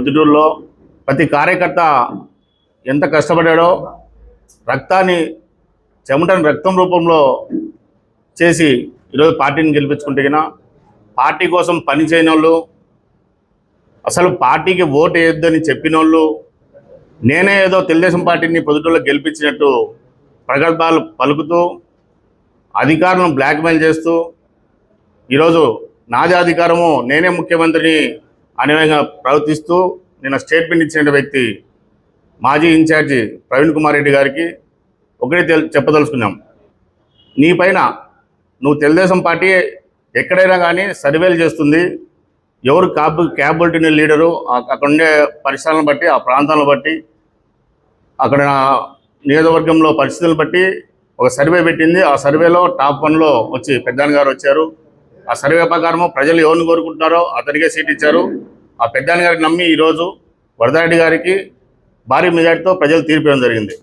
పొద్దుటూరులో ప్రతి కార్యకర్త ఎంత కష్టపడాడో రక్తాన్ని చెమటని రక్తం రూపంలో చేసి ఈరోజు పార్టీని గెలిపించుకుంటే పార్టీ కోసం పని చేయని వాళ్ళు అసలు పార్టీకి ఓటు వేయొద్దని చెప్పిన వాళ్ళు నేనే ఏదో తెలుగుదేశం పార్టీని పొద్దుటూరులో గెలిపించినట్టు ప్రగల్భాలు పలుకుతూ అధికారులను బ్లాక్మెయిల్ చేస్తూ ఈరోజు నాదే అధికారము నేనే ముఖ్యమంత్రిని అనే ప్రవర్తిస్తూ నిన్న స్టేట్మెంట్ ఇచ్చిన వ్యక్తి మాజీ ఇన్ఛార్జి ప్రవీణ్ కుమార్ రెడ్డి గారికి ఒకటే తెల్ చెప్పదలుచుకున్నాం. నీ పైన నువ్వు తెలుగుదేశం పార్టీ ఎక్కడైనా కానీ సర్వేలు చేస్తుంది ఎవరు క్యాబ్ క్యాబిలిటీ లీడరు అక్కడ ఉండే పరిసరాలను బట్టి ఆ ప్రాంతాలను బట్టి అక్కడ నియోజకవర్గంలో పరిస్థితులను బట్టి ఒక సర్వే పెట్టింది. ఆ సర్వేలో టాప్ వన్లో వచ్చి పెద్దాన్ గారు వచ్చారు. ఆ సర్వే ప్రకారము ప్రజలు ఎవరిని కోరుకుంటున్నారో అతనికే సీట్ ఇచ్చారు. ఆ పెద్దాన్ గారికి నమ్మి ఈరోజు వరదారెడ్డి గారికి భారీ మెజార్టీతో ప్రజలు తీర్పు జరిగింది.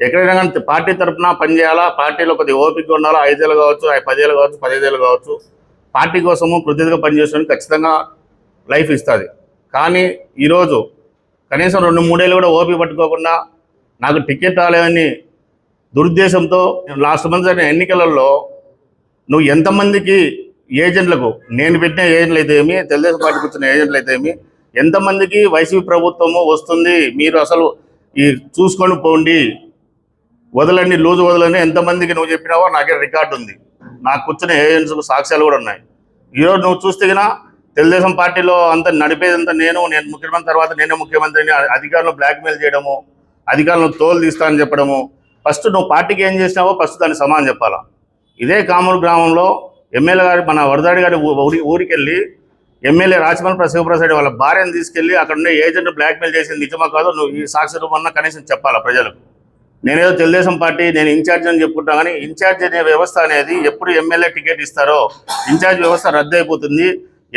ఎక్కడైనా కానీ పార్టీ తరఫున పనిచేయాలా పార్టీలో కొద్దిగా ఓపిక ఉండాలా? ఐదేళ్ళు కావచ్చు పదేళ్ళు కావచ్చు పదిహేదేళ్ళు కావచ్చు. పార్టీ కోసము కృతజ్ఞతగా పనిచేసుకొని ఖచ్చితంగా లైఫ్ ఇస్తుంది. కానీ ఈరోజు కనీసం రెండు మూడేళ్ళు కూడా ఓపిక పట్టుకోకుండా నాకు టికెట్ రాలేదని దురుద్దేశంతో లాస్ట్ మంత్ జరిగిన ఎన్నికలలో నువ్వు ఎంతమందికి ఏజెంట్లకు నేను పెట్టిన ఏజెంట్లు అయితే ఏమి తెలుగుదేశం పార్టీకి వచ్చిన ఏజెంట్లు అయితే ఏమి ఎంతమందికి వైసీపీ ప్రభుత్వము వస్తుంది మీరు అసలు ఈ చూసుకొని పోండి వదలండి లూజు వదలని ఎంతమందికి నువ్వు చెప్పినావో నాకే రికార్డు ఉంది. నాకు కూర్చున్న ఏజెంట్స్కు సాక్ష్యాలు కూడా ఉన్నాయి. ఈరోజు నువ్వు చూస్తే గినా తెలుగుదేశం పార్టీలో అంత నడిపేదంతా నేను నేను ముఖ్యమంత్రి తర్వాత నేనే ముఖ్యమంత్రిని అధికారులను బ్లాక్మెయిల్ చేయడము అధికారులను తోలు తీస్తా అని చెప్పడము. ఫస్ట్ నువ్వు పార్టీకి ఏం చేసినావో ఫస్ట్ దాన్ని సమానం చెప్పాలా. ఇదే కామూరు గ్రామంలో ఎమ్మెల్యే గారు మన వరదాడి గారి ఊరి ఊరికి వెళ్ళి ఎమ్మెల్యే రాజమండ్రి శివప్రసాద్ వాళ్ళ భార్యను తీసుకెళ్ళి అక్కడ ఉండే ఏజెంట్ బ్లాక్మెయిల్ చేసింది నిజమా కాదు నువ్వు ఈ సాక్షి రూపంలో కనీసం చెప్పాలా ప్రజలకు? నేనేదో తెలుగుదేశం పార్టీ నేను ఇన్ఛార్జ్ అని చెప్పుకుంటా కానీ ఇన్ఛార్జ్ అనే వ్యవస్థ అనేది ఎప్పుడు ఎమ్మెల్యే టికెట్ ఇస్తారో ఇన్ఛార్జ్ వ్యవస్థ రద్దు అయిపోతుంది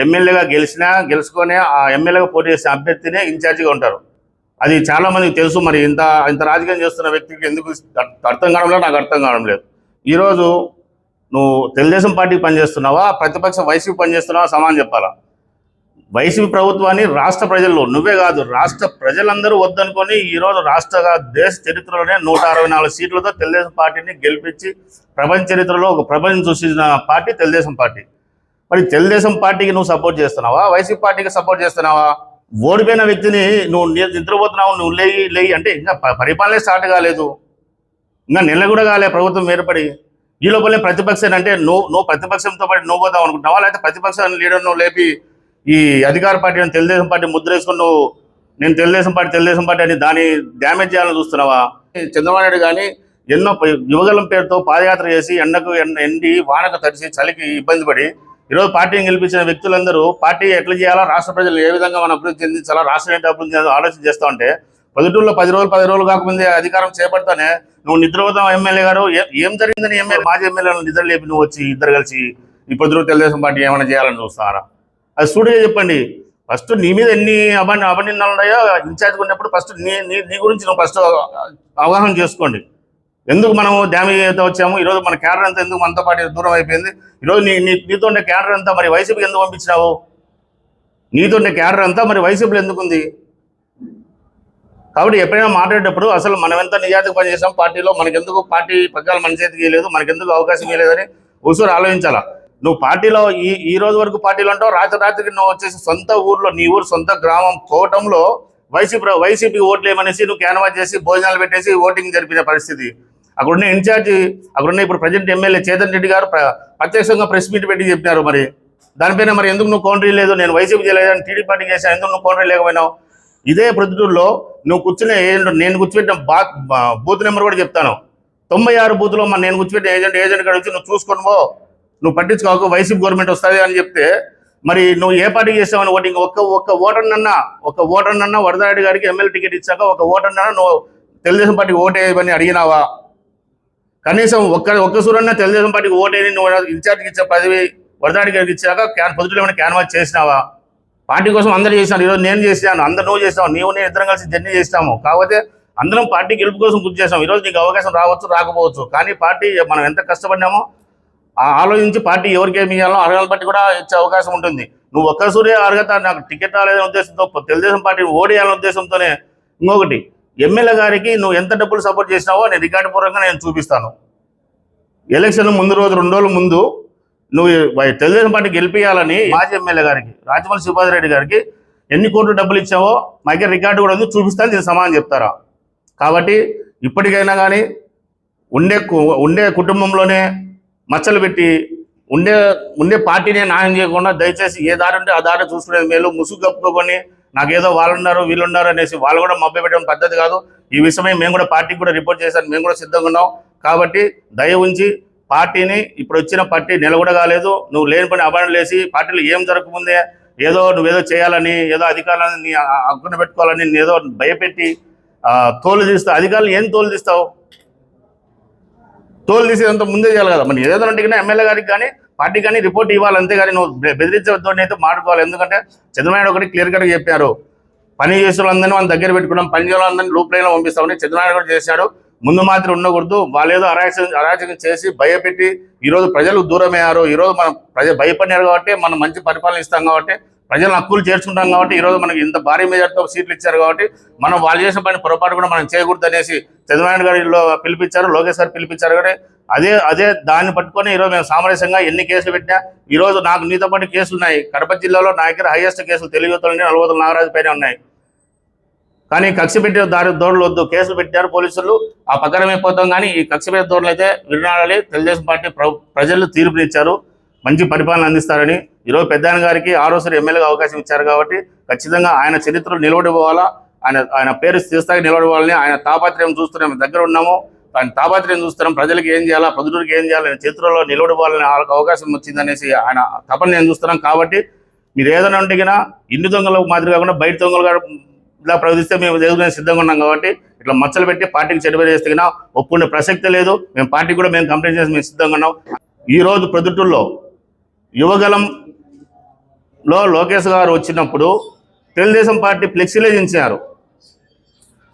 ఎమ్మెల్యేగా గెలిచినా గెలుచుకొని ఆ ఎమ్మెల్యేగా పోటీ చేసిన అభ్యర్థినే ఇన్ఛార్జిగా ఉంటారు. అది చాలామందికి తెలుసు మరి ఇంత ఇంత రాజకీయం చేస్తున్న వ్యక్తికి ఎందుకు అర్థం కావడం లేదు నాకు అర్థం కావడం లేదు. ఈరోజు నువ్వు తెలుగుదేశం పార్టీకి పనిచేస్తున్నావా ప్రతిపక్ష వైసీపీ పనిచేస్తున్నావా సమానం చెప్పాలా? వైసీపీ ప్రభుత్వాన్ని రాష్ట్ర ప్రజల్లో నువ్వే కాదు రాష్ట్ర ప్రజలందరూ వద్దనుకొని ఈరోజు రాష్ట్ర దేశ చరిత్రలోనే నూట అరవై నాలుగు సీట్లతో తెలుగుదేశం పార్టీని గెలిపించి ప్రపంచ చరిత్రలో ఒక ప్రపంచం సృష్టించిన పార్టీ తెలుగుదేశం పార్టీ. మరి తెలుగుదేశం పార్టీకి నువ్వు సపోర్ట్ చేస్తున్నావా? వైసీపీ పార్టీకి సపోర్ట్ చేస్తున్నావా? ఓడిపోయిన వ్యక్తిని నువ్వు నిద్రపోతున్నావు నువ్వు లేయి లేయి అంటే ఇంకా పరిపాలనే స్టార్ట్ కాలేదు. ఇంకా నెల కూడా కాలే ప్రభుత్వం ఏర్పడి. ఈ లోపలే ప్రతిపక్షం అంటే నువ్వు నువ్వు ప్రతిపక్షంతో పాటు నువ్వు పోదాం అనుకుంటున్నావా? లేకపోతే ప్రతిపక్షం లీడర్ నువ్వు లేపి ఈ అధికార పార్టీ అని తెలుగుదేశం పార్టీ ముద్ర వేసుకుని నువ్వు నేను తెలుగుదేశం పార్టీ తెలుగుదేశం పార్టీ అని దాన్ని డ్యామేజ్ చేయాలని చూస్తున్నావా? చంద్రబాబు నాయుడు కానీ ఎన్నో యువగలం పేరుతో పాదయాత్ర చేసి ఎండకు ఎండ ఎండి వానకు తడిసి చలికి ఇబ్బంది పడి ఈరోజు పార్టీని గెలిపించిన వ్యక్తులందరూ పార్టీ ఎట్లా చేయాలా రాష్ట్ర ప్రజలు ఏ విధంగా మనం అభివృద్ధి చెందించాలా రాష్ట్రం ఏంటి అభివృద్ధి ఆలోచన చేస్తూ ఉంటే పల్లెటూరులో పది రోజులు పది రోజులు కాకముందే అధికారం చేపడతానే నువ్వు నిద్రపోతాం ఎమ్మెల్యే గారు. ఏం జరిగిందని ఎమ్మెల్యే మాజీ ఎమ్మెల్యేలను నిద్ర లేపి నువ్వు వచ్చి ఇద్దరు కలిసి ఈ పొద్దు రోజు తెలుగుదేశం పార్టీ ఏమైనా చేయాలని చూస్తారా? అది సూటిగా చెప్పండి. ఫస్ట్ నీ మీద ఎన్ని అబని అబనిందాలు ఉన్నాయో ఇన్ఛార్జ్ ఉన్నప్పుడు ఫస్ట్ నీ నీ నీ గురించి నువ్వు ఫస్ట్ అవగాహన చేసుకోండి. ఎందుకు మనము డ్యామేజ్ అయితే వచ్చాము? ఈరోజు మన క్యాడర్ అంతా ఎందుకు మనతో పాటు దూరం అయిపోయింది? ఈరోజు నీ నీ నీతో ఉండే క్యాడర్ అంతా మరి వైసీపీకి ఎందుకు పంపించినావు? నీతో ఉండే క్యాడర్ అంతా మరి వైసీపీలో ఎందుకు ఉంది కాబట్టి ఎప్పుడైనా మాట్లాడేటప్పుడు అసలు మనం ఎంత నిజాతకు పనిచేసాం పార్టీలో మనకెందుకు పార్టీ పగ్గాలు మన చేతికి లేదు మనకెందుకు అవకాశం ఇవ్వలేదని ఒకసారి ఆలోచించాలా? నువ్వు పార్టీలో ఈ ఈ రోజు వరకు పార్టీలో ఉంటావు రాత్రి రాత్రికి నువ్వు వచ్చేసి సొంత ఊర్లో నీ ఊరు సొంత గ్రామం కోవటంలో వైసీపీ వైసీపీ ఓట్లు ఏమనేసి నువ్వు క్యాన్వాస్ చేసి భోజనాలు పెట్టేసి ఓటింగ్ జరిపిన పరిస్థితి. అక్కడున్న ఇన్ఛార్జి అక్కడున్న ఇప్పుడు ప్రజెంట్ ఎమ్మెల్యే చేతన్ రెడ్డి గారు ప్ర- ప్రత్యక్షంగా ప్రెస్ మీట్ పెట్టి చెప్పినారు మరి. దానిపైన మరి ఎందుకు నువ్వు కౌంటరీ లేదు నేను వైసీపీ చేయలేదు టీడీ పార్టీ చేశాను ఎందుకు నువ్వు కౌంటరీ లేకపోయినావు ఇదే ప్రొద్దుటూరులో నువ్వు కూర్చునే ఏజెంట్ నేను కూర్చోబెట్టిన బా బూత్ నెంబర్ కూడా చెప్తాను. తొంభై ఆరు బూత్లో మన నేను కూర్చోబెట్టిన ఏజెంట్ ఏజెంట్ కాడ వచ్చి నువ్వు చూసుకొని పో. నువ్వు పట్టించుకోకు వైసీపీ గవర్నమెంట్ వస్తుంది అని చెప్తే మరి నువ్వు ఏ పార్టీకి చేసావని ఓటింగ్ ఒక్క ఒక్క ఓటర్నన్నా ఒక ఓటర్నన్నా వరదారెడ్డి గారికి ఎమ్మెల్యే టికెట్ ఇచ్చాక ఒక ఓటర్నన్నా నువ్వు తెలుగుదేశం పార్టీకి ఓటేయమని అడిగినావా? కనీసం ఒక్క ఒక్క సూరన్న తెలుగుదేశం పార్టీకి ఓటేని నువ్వు ఇన్ఛార్జ్కి ఇచ్చే పదవి వరదాడి గారికి ఇచ్చాక క్యాన్ పొద్దులో ఏమైనా క్యాన్వాస్ చేసినావా? పార్టీ కోసం అందరూ చేసినారు. ఈరోజు నేను చేసినాను అందరు నువ్వు చేసినావు నీవు నేను ఇద్దరం కలిసి జర్నీ చేసినాము. కాకపోతే అందరం పార్టీ గెలుపు కోసం గుర్తు చేసాం ఈరోజు నీకు అవకాశం రావచ్చు రాకపోవచ్చు. కానీ పార్టీ మనం ఎంత కష్టపడినామో ఆ ఆలోచించి పార్టీ ఎవరికి ఏమి ఇవ్వాలో అర్హతలు బట్టి కూడా ఇచ్చే అవకాశం ఉంటుంది. నువ్వు ఒక్కసూరే సూర్య అర్హత నాకు టికెట్ రాలేదనే ఉద్దేశంతో తెలుగుదేశం పార్టీ ఓడియాలనే ఉద్దేశంతోనే ఇంకొకటి ఎమ్మెల్యే గారికి నువ్వు ఎంత డబ్బులు సపోర్ట్ చేసినావో నేను రికార్డు పూర్వకంగా నేను చూపిస్తాను. ఎలక్షన్ ముందు రోజు రెండు రోజుల ముందు నువ్వు తెలుగుదేశం పార్టీ గెలిపించాలని మాజీ ఎమ్మెల్యే గారికి రాజమౌళి శివాజీ రెడ్డి గారికి ఎన్ని కోట్లు డబ్బులు ఇచ్చావో మా దగ్గర రికార్డు కూడా ఉంది చూపిస్తాను దీనికి సమాధానం చెప్తారా? కాబట్టి ఇప్పటికైనా కానీ ఉండే కు- ఉండే కుటుంబంలోనే మచ్చలు పెట్టి ఉండే ఉండే పార్టీనే నాయం చేయకుండా దయచేసి ఏ దారి ఉంటే ఆ దారి చూసుకునేది మేలు ముసుగు కప్పుకొని నాకేదో వాళ్ళు ఉన్నారు వీళ్ళు ఉన్నారు అనేసి వాళ్ళు కూడా మభ్య పెట్టడం పద్ధతి కాదు. ఈ విషయమై మేము కూడా పార్టీకి కూడా రిపోర్ట్ చేశాను మేము కూడా సిద్ధంగా ఉన్నాం. కాబట్టి దయ ఉంచి పార్టీని ఇప్పుడు వచ్చిన పార్టీ నిలబడగాలేదు నువ్వు లేని పని అభారం లేసి పార్టీలో ఏం జరగకముందే ఏదో నువ్వేదో చేయాలని ఏదో అధికారాలని నీ పెట్టుకోవాలని ఏదో భయపెట్టి తోలు తీస్తావు అధికారులు ఏం తోలు తీస్తావు? తోలు తీసేదంతా ముందే చేయాలి కదా. మరి ఏదో అంటే ఎమ్మెల్యే గారికి కానీ పార్టీ కానీ రిపోర్ట్ ఇవ్వాలి అంతేగాని నువ్వు బె- బెదిరించే అయితే మాట్లాడుకోవాలి. ఎందుకంటే చంద్రబాబు ఒకటి క్లియర్ కట్గా చెప్పారు. పని చేసిన వాళ్ళందరినీ మన దగ్గర పెట్టుకున్నాం. పని చేసే లూప్ లైన్లో పంపిస్తామని చంద్రబాబు కూడా చేశాడు. ముందు మాత్రం ఉండకూడదు. వాళ్ళు ఏదో అరాచకం అరాచకం చేసి భయపెట్టి ఈరోజు ప్రజలు దూరమయ్యారు. ఈరోజు మనం ప్రజలు భయపడినారు కాబట్టి మనం మంచి పరిపాలన ఇస్తాం కాబట్టి ప్రజలు హక్కులు చేర్చుకుంటాం కాబట్టి ఈరోజు మనకి ఇంత భారీ మెజార్టీతో సీట్లు ఇచ్చారు కాబట్టి మనం వాళ్ళు చేసిన పని పొరపాటు కూడా మనం చేయకూడదు అనేసి చంద్రబాబు గారిలో పిలిపించారు లోకేష్ గారు పిలిపించారు కానీ అదే అదే దాన్ని పట్టుకొని ఈరోజు మేము సామరస్యంగా ఎన్ని కేసులు పెట్టినా ఈ రోజు నాకు నీతో పాటు కేసులు ఉన్నాయి. కడప జిల్లాలో నా దగ్గర హైయెస్ట్ కేసులు తెలుగు నలభై నాగరాజు పైన ఉన్నాయి. కానీ కక్ష పెట్టిన దారి దోడులు వద్దు. కేసులు పెట్టారు పోలీసులు. ఆ పక్కన కానీ ఈ కక్ష పెట్టే దోడులు అయితే వినాలి తెలుగుదేశం పార్టీ ప్ర- ప్రజలు తీర్పునిచ్చారు మంచి పరిపాలన అందిస్తారని. ఈరోజు పెద్దాయన గారికి ఆరోసారి ఎమ్మెల్యేగా అవకాశం ఇచ్చారు కాబట్టి ఖచ్చితంగా ఆయన చరిత్ర నిలబడిపోవాలా. ఆయన ఆయన పేరు తీస్తాకి నిలబడిపోవాలని ఆయన తాపత్రయం చూస్తున్నాం. దగ్గర ఉన్నాము. ఆయన తాపత్రయం చూస్తున్నాం. ప్రజలకు ఏం చేయాలా? ప్రజలకు ఏం చేయాలి? చరిత్రలో నిలబడిపోవాలని వాళ్ళకి అవకాశం వచ్చిందనేసి ఆయన తపన నేను చూస్తున్నాం. కాబట్టి మీరు ఏదైనా ఉంటే ఇన్ని దొంగల మాదిరి కాకుండా బయట దొంగలు ఇలా ప్రవర్తిస్తే మేము ఎదుగునే సిద్ధంగా ఉన్నాం కాబట్టి ఇట్లా మచ్చలు పెట్టి పార్టీకి చెడుపేరు చేస్తే గినా ఒప్పుకునే ప్రసక్తి లేదు. మేము పార్టీ కూడా మేము కంప్లైంట్ చేసి మేము సిద్ధంగా ఉన్నాం. ఈ రోజు ప్రొద్దుటూరులో యువగలంలో లోకేష్ గారు వచ్చినప్పుడు తెలుగుదేశం పార్టీ ఫ్లెక్సీలే దించారు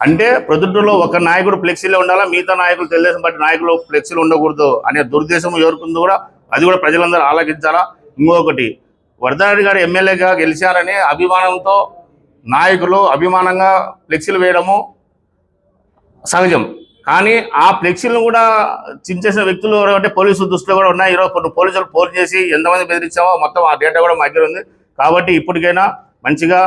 అంటే ప్రొద్దుటూరులో ఒక నాయకుడు ఫ్లెక్సీలో ఉండాలా మిగతా నాయకులు తెలుగుదేశం పార్టీ నాయకులు ఫ్లెక్సీలు ఉండకూడదు అనే దుర్దేశం ఎవరికుందో కూడా అది కూడా ప్రజలందరూ ఆలోచించాలా ఇంకొకటి వరదారెడ్డి గారు ఎమ్మెల్యేగా గెలిచారనే అభిమానంతో నాయకులు అభిమానంగా ఫ్లెక్సీలు వేయడము సహజం. కానీ ఆ ఫ్లెక్సీలను కూడా చించేసిన వ్యక్తులు ఎవరంటే పోలీసులు దృష్టిలో కూడా ఉన్నాయి. ఈరోజు కొన్ని పోలీసులు ఫోన్ చేసి ఎంతమంది బెదిరించామో మొత్తం ఆ డేటా కూడా మా దగ్గర ఉంది. కాబట్టి ఇప్పటికైనా మంచిగా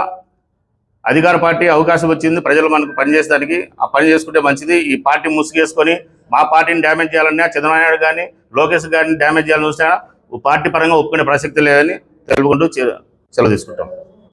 అధికార పార్టీ అవకాశం వచ్చింది. ప్రజలు మనకు పనిచేయడానికి ఆ పని చేసుకుంటే మంచిది. ఈ పార్టీ ముసుగేసుకొని మా పార్టీని డ్యామేజ్ చేయాలన్నా చంద్రబాబు కానీ లోకేష్ గారిని డ్యామేజ్ చేయాలని చూసినా పార్టీ పరంగా ఒప్పుకునే ప్రసక్తి లేదని తెలుపుకుంటూ సెలవు తీసుకుంటాం.